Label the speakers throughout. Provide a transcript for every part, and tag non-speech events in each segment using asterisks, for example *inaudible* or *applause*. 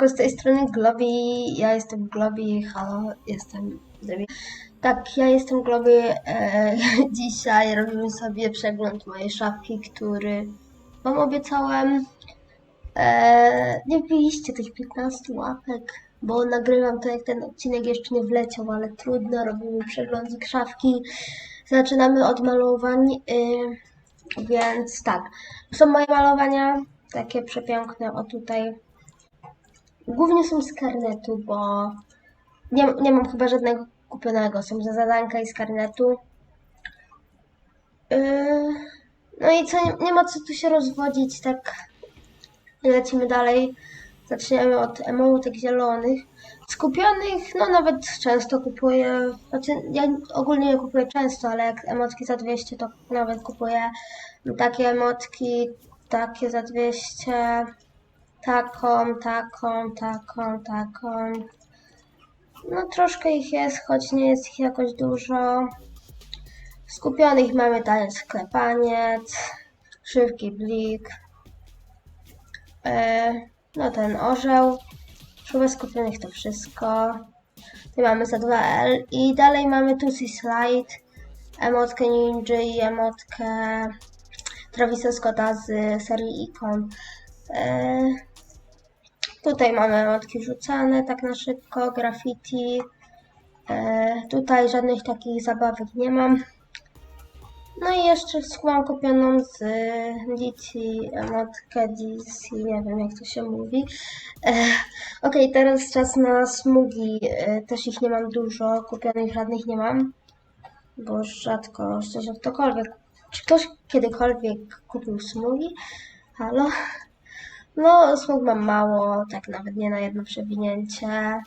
Speaker 1: Siemanko, z tej strony Globi, ja jestem Globi, halo, jestem. Tak, ja jestem Globi, e, *laughs* dzisiaj robimy sobie przegląd mojej szafki, który wam obiecałem. E, nie wbiliście tych 15 łapek, bo nagrywam to jak ten odcinek jeszcze nie wleciał, ale trudno, robimy przeglądzik szafki. Zaczynamy od malowań, y, więc tak, są moje malowania, takie przepiękne, o tutaj Głównie są z karnetu, bo nie, nie mam chyba żadnego kupionego. Są za zadanka i z karnetu. Yy, no i co, nie, nie ma co tu się rozwodzić, tak lecimy dalej. Zaczniemy od emotek zielonych. Skupionych, no nawet często kupuję, znaczy ja ogólnie nie kupuję często, ale jak emotki za 200 to nawet kupuję takie emotki, takie za 200, taką, taką, taką, taką. No troszkę ich jest, choć nie jest ich jakoś dużo. Skupionych mamy taniec sklepaniec, szybki blik, e, no ten orzeł. Chyba skupionych to wszystko. Tu mamy za 2L i dalej mamy Tusi Slide, emotkę Ninja i emotkę Travisa Scotta z serii Icon. E, Tutaj mamy emotki rzucane tak na szybko, graffiti. E, tutaj żadnych takich zabawek nie mam. No i jeszcze mam kupioną z DC emotkę DC, nie wiem jak to się mówi. E, ok, teraz czas na smugi. E, też ich nie mam dużo, kupionych żadnych nie mam. Bo rzadko, szczerze, ktokolwiek. Czy ktoś kiedykolwiek kupił smugi? Halo? No, smug mam mało, tak nawet nie na jedno przewinięcie.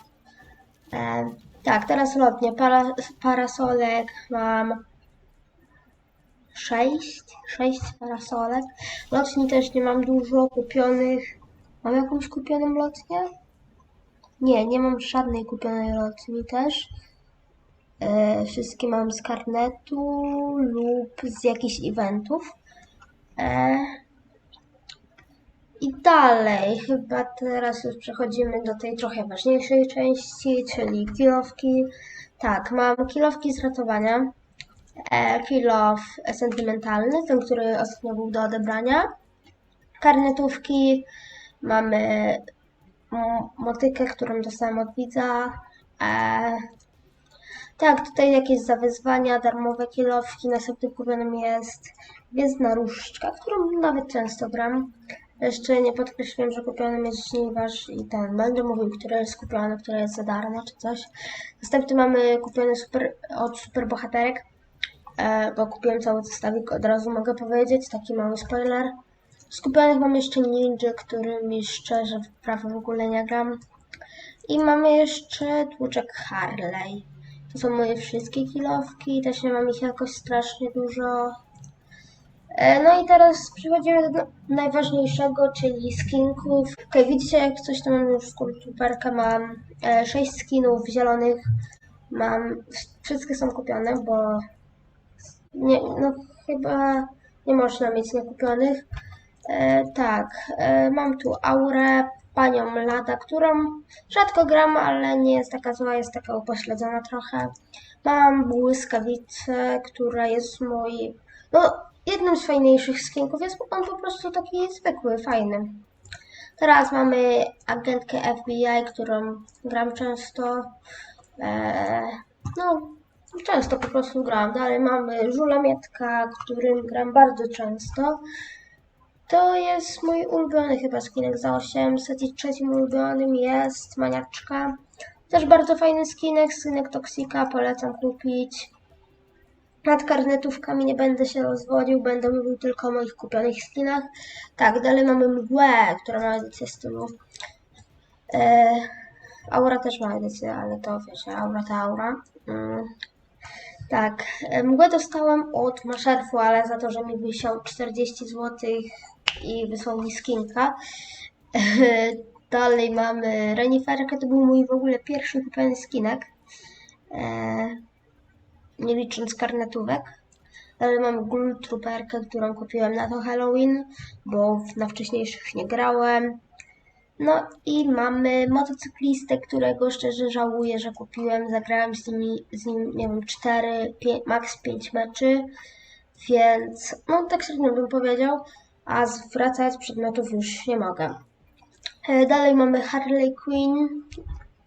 Speaker 1: E, tak, teraz lotnie. Para, parasolek mam sześć, sześć parasolek. Lotni też nie mam dużo kupionych. Mam jakąś kupioną lotnię? Nie, nie mam żadnej kupionej lotni też. E, wszystkie mam z karnetu lub z jakichś eventów. E, i dalej, chyba teraz już przechodzimy do tej trochę ważniejszej części, czyli kilowki. Tak, mam kilowki z ratowania. E, kilof sentymentalny, ten, który ostatnio był do odebrania. Karnetówki. Mamy mo- motykę, którą dostałem od widza. E, tak, tutaj jakieś zawyzwania, darmowe kilowki. Następnym kupionym jest Gwiezdna Różdżka, którą nawet często gram. Jeszcze nie podkreśliłem, że kupiony jest żniwarz i ten. Będę mówił, które jest kupione, które jest za darmo czy coś. Następny mamy kupiony super, od super bohaterek, e, bo kupiłem cały zestawik, od razu mogę powiedzieć, taki mały spoiler. Z kupionych mam jeszcze Ninja, którymi szczerze prawie w ogóle nie gram. I mamy jeszcze tłuczek Harley. To są moje wszystkie kilowki, też nie mam ich jakoś strasznie dużo. E, No i teraz przechodzimy do najważniejszego, czyli skinków. Ok, widzicie jak coś tam mam już kultuperkę, mam e, 6 skinów zielonych. Mam, wszystkie są kupione, bo nie, no chyba nie można mieć niekupionych. E, tak, e, mam tu aurę, panią Lada, którą rzadko gram, ale nie jest taka zła, jest taka upośledzona trochę. Mam błyskawicę, która jest mój, no jednym z fajniejszych skinków, jest on po prostu taki zwykły, fajny. Teraz mamy agentkę FBI, którą gram często. Eee, no, często po prostu gram. Dalej mamy Żula Mietka, którym gram bardzo często. To jest mój ulubiony chyba skinek za 800 i trzecim ulubionym jest Maniaczka. Też bardzo fajny skinek, skinek Toksika, polecam kupić. Nad karnetówkami nie będę się rozwodził, będę mówił tylko o moich kupionych skinach. Tak, dalej mamy mgłę, która ma edycję stylu. E, aura też ma edycję, ale to wiecie, aura to aura. Mm. Tak, e, mgłę dostałam od Maszerfu, ale za to, że mi wisiał 40 zł i wysłał mi skinka. E, dalej mamy Reniferkę, to był mój w ogóle pierwszy kupiony skinek. E, nie licząc karnetówek. Ale mam Ghoul Trooperkę, którą kupiłem na to Halloween, bo na wcześniejszych nie grałem. No i mamy motocyklistę, którego szczerze żałuję, że kupiłem. Zagrałem z, nimi, z nim, nie wiem, 4, 5, max 5 meczy, więc no tak średnio bym powiedział, a zwracać przedmiotów już nie mogę. E, Dalej mamy Harley Quinn.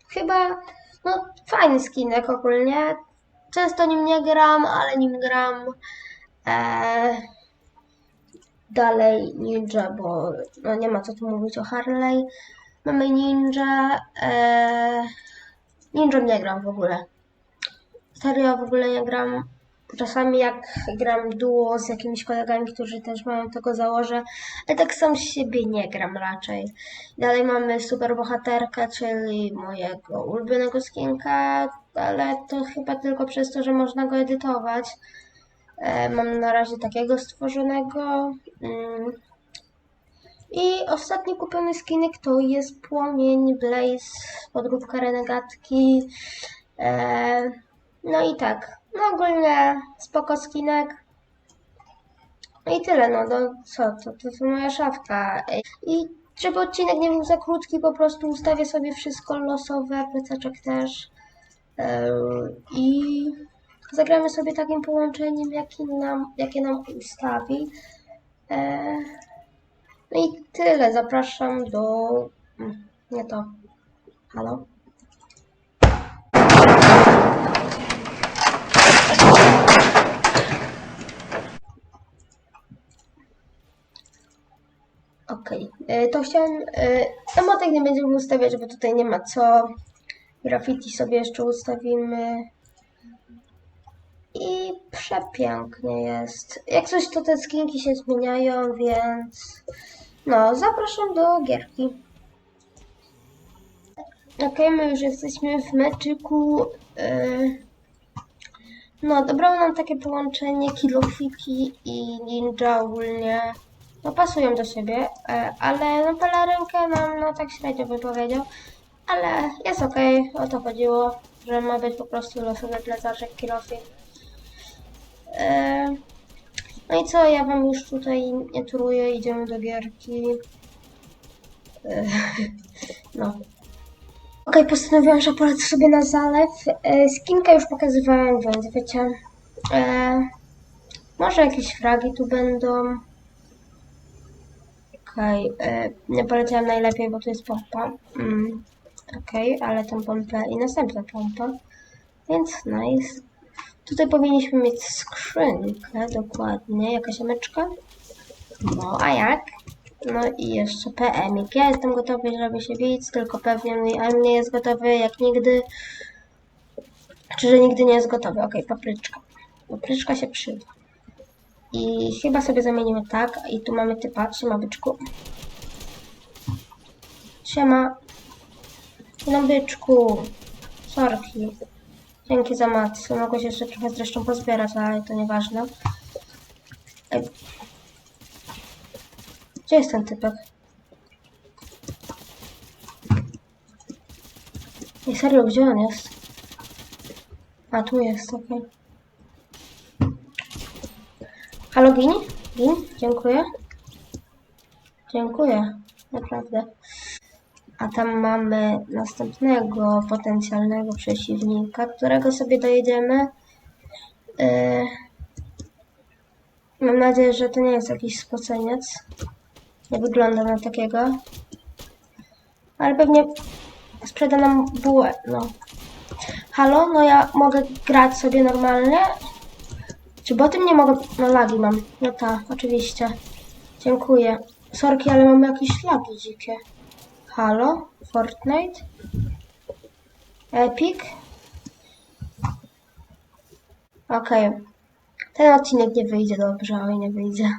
Speaker 1: Chyba, no fajny skinek ogólnie. Często nim nie gram, ale nim gram. E, dalej Ninja, bo no nie ma co tu mówić o Harley. Mamy Ninja. E, Ninja nie gram w ogóle. Serio w ogóle nie gram. Czasami jak gram duo z jakimiś kolegami, którzy też mają tego założę, ale tak sam z siebie nie gram raczej. Dalej mamy super bohaterkę, czyli mojego ulubionego skinka, ale to chyba tylko przez to, że można go edytować. E, mam na razie takiego stworzonego. Mm. I ostatni kupiony skinek to jest Płomień Blaze, podróbka renegatki. E, no i tak, no ogólnie spoko skinek. No i tyle, no, no co, to, to, to moja szafka. I żeby odcinek nie był za krótki, po prostu ustawię sobie wszystko losowe, plecaczek też. I zagramy sobie takim połączeniem, jaki nam, jakie nam ustawi. E, no i tyle. Zapraszam do. mm, Nie to. Halo? Okej, e, to chciałem. e, Emotek nie będziemy ustawiać, bo tutaj nie ma co. Graffiti sobie jeszcze ustawimy. I przepięknie jest. Jak coś, to te skinki się zmieniają, więc. No, zapraszam do gierki. Okej, my już jesteśmy w meczyku. Yy, No, dobrało nam takie połączenie Kilofiki i Ninja ogólnie. No, pasują do siebie, e, ale no, pelerynkę nam no, tak średnio bym powiedział. Ale jest okej, o to chodziło, że ma być po prostu losowy plecaczek Kilofik. E, No i co, ja wam już tutaj nie turuję, idziemy do gierki. E, *laughs* No. Okej, postanowiłam, że polecę sobie na zalew. Skinkę już pokazywałem, więc wiecie. Może jakieś fragi tu będą. Okej, e, nie poleciałem najlepiej, bo tu jest pompa. Mm, Okej, ale tą pompę i następna pompa. Więc nice. Tutaj powinniśmy mieć skrzynkę, dokładnie. Jakaś emeczka? No, a jak? No i jeszcze PMik. Ja jestem gotowy, żeby się bić, tylko pewnie mój nie jest gotowy, jak nigdy. Czy że nigdy nie jest gotowy. Okej, papryczka. Papryczka się przyda. I chyba sobie zamienimy tak. I tu mamy typa. Siema, byczku. Siema. No, byczku. Sorki. Dzięki za mat. Mogło się jeszcze trochę zresztą pozbierać, ale to nieważne. Gdzie jest ten typek? Nie serio, gdzie on jest? A tu jest, okej. Halo, gin? Gin? Dziękuję. Dziękuję, naprawdę. A tam mamy następnego potencjalnego przeciwnika, którego sobie dojedziemy. Yy, mam nadzieję, że to nie jest jakiś spoceniec. Nie wygląda na takiego. Ale pewnie sprzeda nam bułę, no. Halo, no ja mogę grać sobie normalnie? Czy bo tym nie mogę... No lagi mam. No tak, oczywiście. Dziękuję. Sorki, ale mamy jakieś lagi dzikie. Halo? Fortnite? Epic? Okej. Ten odcinek nie wyjdzie dobrze, oj nie wyjdzie.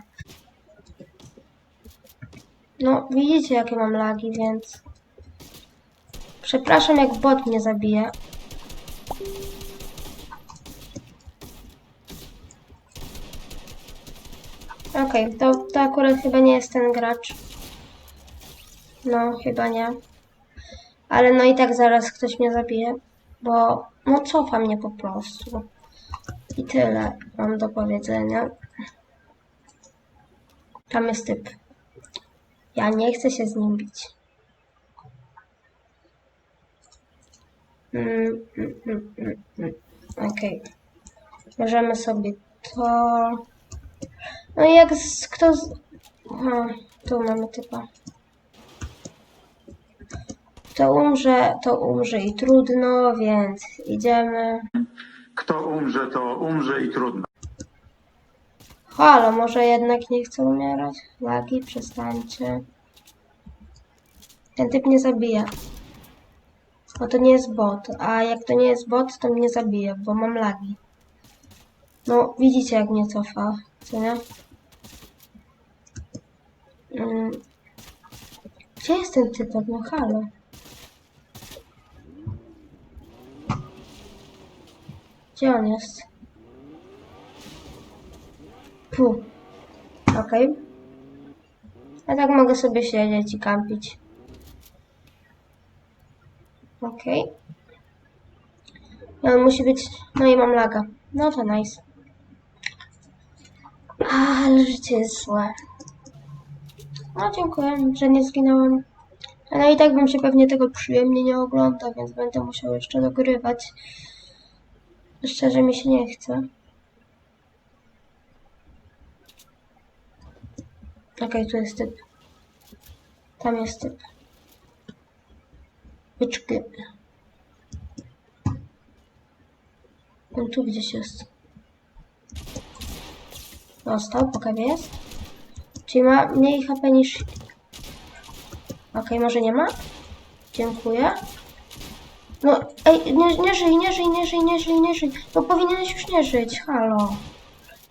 Speaker 1: No, widzicie jakie mam lagi, więc... Przepraszam jak bot mnie zabije. okej, okay. to, to akurat chyba nie jest ten gracz. No, chyba nie. Ale no i tak zaraz ktoś mnie zabije, bo no cofa mnie po prostu. I tyle mam do powiedzenia. Tam jest typ. Ja nie chcę się z nim bić. Mm, mm, mm, mm. mm, mm. Okej. Okay. Możemy sobie to... No i jak z, kto z... Aha, tu mamy typa. To umrze, to umrze i trudno, więc idziemy.
Speaker 2: Kto umrze, to umrze i trudno.
Speaker 1: Halo, może jednak nie chce umierać? Lagi, przestańcie. Ten typ nie zabija. Bo to nie jest bot, a jak to nie jest bot, to mnie zabije, bo mam lagi. No, widzicie jak mnie cofa, co nie? Mm. Gdzie jest ten typek? No halo. Gdzie on jest? Fu. Okej. A tak mogę sobie siedzieć i kampić. Okej. No, musi być... No i mam laga. No to nice. Ale życie jest złe. No dziękuję, że nie zginąłem. Ale i tak bym się pewnie tego przyjemnie nie oglądał, więc będę musiał jeszcze dogrywać. Szczerze mi się nie chce. Okej, tu jest typ. Tam jest typ. Byczki. On tu gdzieś jest. Dostał, po kawie jest. Czyli ma mniej HP niż... Okej, może nie ma? Dziękuję. No, ej, nie, nie żyj, nie żyj, nie żyj, nie żyj, nie żyj. No powinieneś już nie żyć, halo.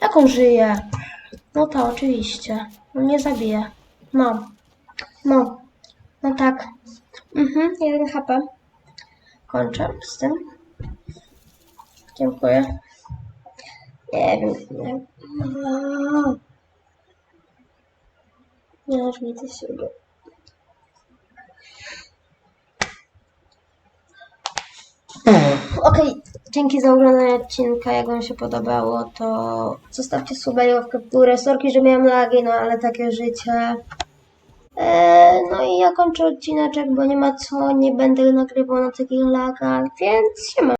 Speaker 1: Jak on żyje? No to oczywiście. No nie zabije. No. No. No tak. Mhm, jeden HP. Kończę z tym. Dziękuję. Nie wiem. Nie, no. Nie aż siebie. Okej, dzięki za oglądanie odcinka. Jak Wam się podobało, to zostawcie suba i łapkę w górę. Sorki, że miałem lagi, no ale takie życie. Eee, no i ja kończę odcineczek, bo nie ma co, nie będę nagrywał na takich lagach, więc siema.